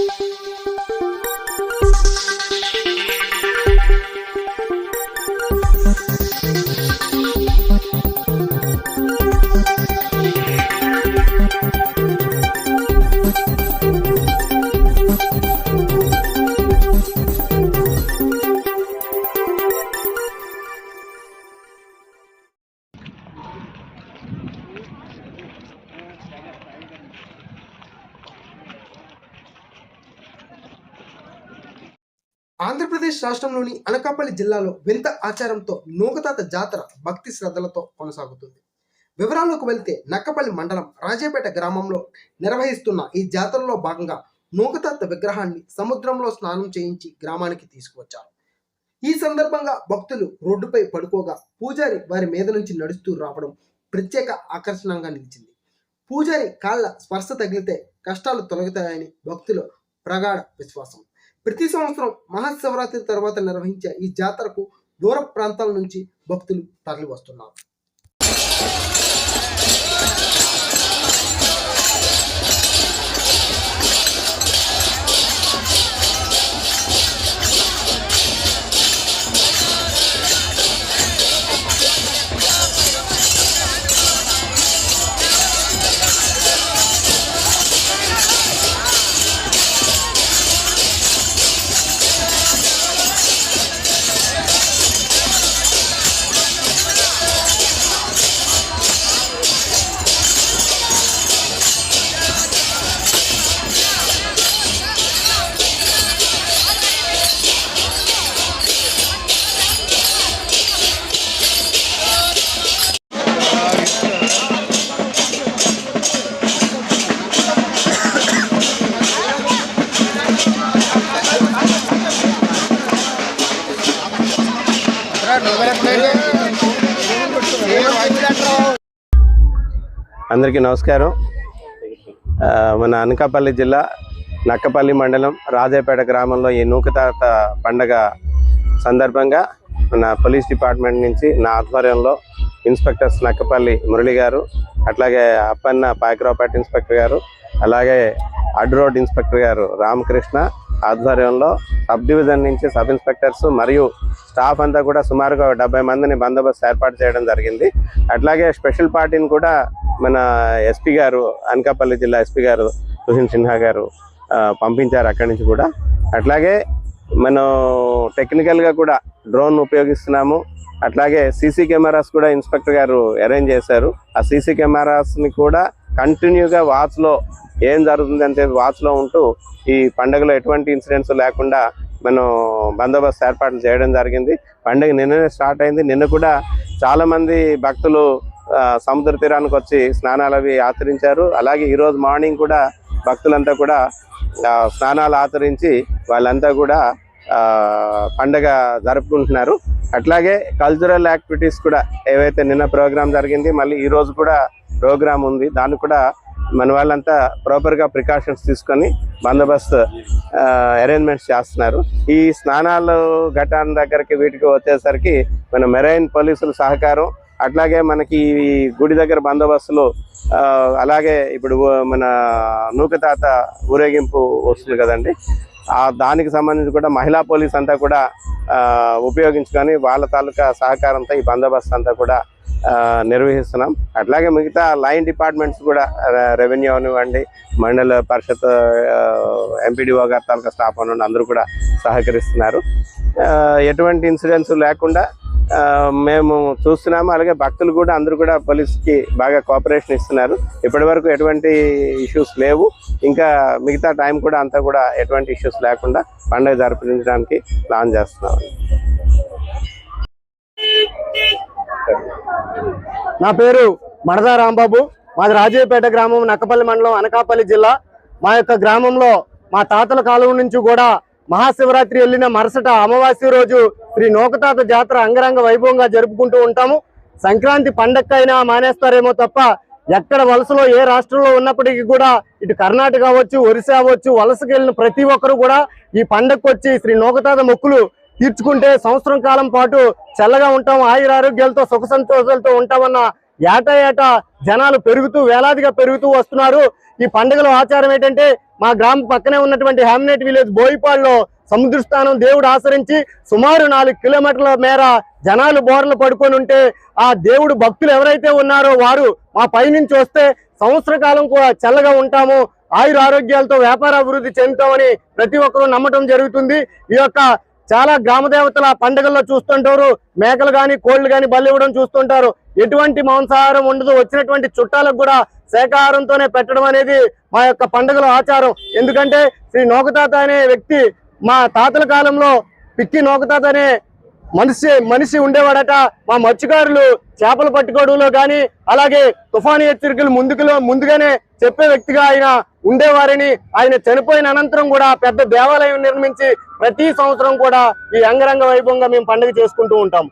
Música Andhra Pradesh రాష్ట్రంలోని అనకాపల్లి జిల్లాలో వింత ఆచారంతో నూకతాత జాతర భక్తి శ్రద్ధలతో కొనసాగుతుంది. వివరాల్లోకి వెళ్తే నక్కపల్లి మండలం రాజేపేట గ్రామంలో నిర్వహిస్తున్న ఈ జాతరలో భాగంగా నూకతాత విగ్రహాన్ని సముద్రంలో స్నానం చేయించి గ్రామానికి తీసుకువచ్చారు. ఈ సందర్భంగా భక్తులు రోడ్డుపై పడుకోగా పూజారి వారి మీద నుంచి నడుస్తూ రావడం ప్రత్యేక ఆకర్షణంగా నిలిచింది. పూజారి కాళ్ళ స్పర్శ తగిలితే కష్టాలు తొలగుతాయని భక్తుల ప్రగాఢ విశ్వాసం. ప్రతి సంవత్సరం మహాశివరాత్రి తర్వాత నిర్వహించే ఈ జాతరకు దూర ప్రాంతాల నుంచి భక్తులు తరలి వస్తున్నారు అందరికీ నమస్కారం. మన అనకాపల్లి జిల్లా నక్కపల్లి మండలం రాజాపేట గ్రామంలో ఈ నూకతాత పండగ సందర్భంగా మన పోలీస్ డిపార్ట్మెంట్ నుంచి నా ఆధ్వర్యంలో ఇన్స్పెక్టర్స్ నక్కపల్లి మురళి గారు అట్లాగే అప్పన్న పాయకరావుపేట ఇన్స్పెక్టర్ గారు అలాగే అడ్ రోడ్ ఇన్స్పెక్టర్ గారు రామకృష్ణ ఆధ్వర్యంలో సబ్ డివిజన్ నుంచి సబ్ ఇన్స్పెక్టర్స్ మరియు స్టాఫ్ అంతా కూడా సుమారుగా డెబ్బై మందిని బందోబస్తు ఏర్పాటు చేయడం జరిగింది. అట్లాగే స్పెషల్ పార్టీని కూడా మన ఎస్పీ గారు అనకాపల్లి జిల్లా ఎస్పీ గారు సుహిన్ సిన్హా గారు పంపించారు అక్కడి నుంచి కూడా. అట్లాగే మనం టెక్నికల్గా కూడా డ్రోన్ ఉపయోగిస్తున్నాము. అట్లాగే సీసీ కెమెరాస్ కూడా ఇన్స్పెక్టర్ గారు అరేంజ్ చేశారు. ఆ సీసీ కెమెరాస్ని కూడా కంటిన్యూగా వాచ్లో ఏం జరుగుతుంది అంటే వాచ్లో ఉంటూ ఈ పండుగలో ఎటువంటి ఇన్సిడెంట్స్ లేకుండా మనం బందోబస్తు ఏర్పాట్లు చేయడం జరిగింది. పండుగ నిన్ననే స్టార్ట్ అయింది. నిన్న కూడా చాలామంది భక్తులు సముద్ర తీరానికి వచ్చి స్నానాలు అవి ఆచరించారు. అలాగే ఈరోజు మార్నింగ్ కూడా భక్తులంతా కూడా స్నానాలు ఆచరించి వాళ్ళంతా కూడా పండగ జరుపుకుంటున్నారు. అట్లాగే కల్చరల్ యాక్టివిటీస్ కూడా ఏవైతే నిన్న ప్రోగ్రామ్ జరిగింది మళ్ళీ ఈరోజు కూడా ప్రోగ్రామ్ ఉంది. దాన్ని కూడా మన వాళ్ళంతా ప్రాపర్గా ప్రికాషన్స్ తీసుకొని బందోబస్తు అరేంజ్మెంట్స్ చేస్తున్నారు. ఈ స్నానాలు ఘటాన్ దగ్గరికి వీటికి వచ్చేసరికి మన మెరైన్ పోలీసుల సహకారం అట్లాగే మనకి ఈ గుడి దగ్గర బందోబస్తులు అలాగే ఇప్పుడు మన నూకతాత ఊరేగింపు వస్తుంది కదండి. ఆ దానికి సంబంధించి కూడా మహిళా పోలీస్ అంతా కూడా ఉపయోగించుకొని వాళ్ళ తాలూకా సహకారంతో ఈ బందోబస్తు అంతా కూడా నిర్వహిస్తున్నాం. అట్లాగే మిగతా లైన్ డిపార్ట్మెంట్స్ కూడా రెవెన్యూ అనివ్వండి మండల పరిషత్ ఎంపీడీఓ గారి తాలూకా స్టాఫ్ అనివ్వండి అందరూ కూడా సహకరిస్తున్నారు. ఎటువంటి ఇన్సిడెంట్స్ లేకుండా మేము చూస్తున్నాము. అలాగే భక్తులు కూడా అందరూ కూడా పోలీస్కి బాగా కోఆపరేషన్ ఇస్తున్నారు. ఇప్పటి వరకు ఎటువంటి ఇష్యూస్ లేవు. ఇంకా మిగతా టైం కూడా అంతా కూడా ఎటువంటి ఇష్యూస్ లేకుండా పండుగ జరిపించడానికి ప్లాన్ చేస్తున్నాం నా పేరు మడదా రాంబాబు. మాది రాజీవ్పేట గ్రామం నక్కపల్లి మండలం అనకాపల్లి జిల్లా. మా యొక్క గ్రామంలో మా తాతల కాలం నుంచి కూడా మహాశివరాత్రి వెళ్ళిన మరుసట అమావాస్య రోజు శ్రీ నోకతాత జాతర అంగరంగ వైభవంగా జరుపుకుంటూ ఉంటాము. సంక్రాంతి పండక్కైనా మానేస్తారేమో తప్ప ఎక్కడ వలసలో ఏ రాష్ట్రంలో ఉన్నప్పటికీ కూడా ఇటు కర్ణాటక అవ్వచ్చు ఒరిస్సా అవ్వచ్చు వలసకి వెళ్ళిన ప్రతి ఒక్కరు కూడా ఈ పండగకు వచ్చి శ్రీ నోకతాత మొక్కులు తీర్చుకుంటే సంవత్సరం కాలం పాటు చల్లగా ఉంటాం ఆయుర ఆరోగ్యాలతో సుఖ సంతోషాలతో ఉంటామన్న ఏటా ఏటా జనాలు పెరుగుతూ వేలాదిగా పెరుగుతూ వస్తున్నారు. ఈ పండుగలో ఆచారం ఏంటంటే మా గ్రామం పక్కనే ఉన్నటువంటి హ్యామినేట్ విలేజ్ బోయిపాడులో సముద్ర స్థానం దేవుడు ఆచరించి సుమారు నాలుగు కిలోమీటర్ల మేర జనాలు బోర్లు పడుకొని ఉంటే ఆ దేవుడు భక్తులు ఎవరైతే ఉన్నారో వారు మా పైనుంచి వస్తే సంవత్సర కాలం కూడా చల్లగా ఉంటాము. ఆయుర ఆరోగ్యాలతో వ్యాపార అభివృద్ధి చెందుతామని ప్రతి ఒక్కరూ నమ్మటం జరుగుతుంది. ఈ యొక్క చాలా గ్రామ దేవతల పండుగల్లో చూస్తుంటారు. మేకలు కానీ కోళ్ళు కానీ బలి ఇవ్వడం చూస్తుంటారు. ఎటువంటి మాంసాహారం ఉండదు. వచ్చినటువంటి చుట్టాలకు కూడా శాకాహారంతోనే పెట్టడం అనేది మా యొక్క పండుగల ఆచారం. ఎందుకంటే శ్రీ నోకతాత అనే వ్యక్తి మా తాతల కాలంలో పిక్కి నోకతాత అనే మనిషి మనిషి ఉండేవాడట. మా మత్స్యకారులు చేపలు పట్టుకోవడంలో కానీ అలాగే తుఫాను హెచ్చరికలు ముందుకులో ముందుగానే చెప్పే వ్యక్తిగా ఆయన ఉండేవారని ఆయన చనిపోయిన అనంతరం కూడా పెద్ద దేవాలయం నిర్మించి ప్రతి సంవత్సరం కూడా ఈ అంగరంగ వైభవంగా మేము పండుగ చేసుకుంటూ ఉంటాం.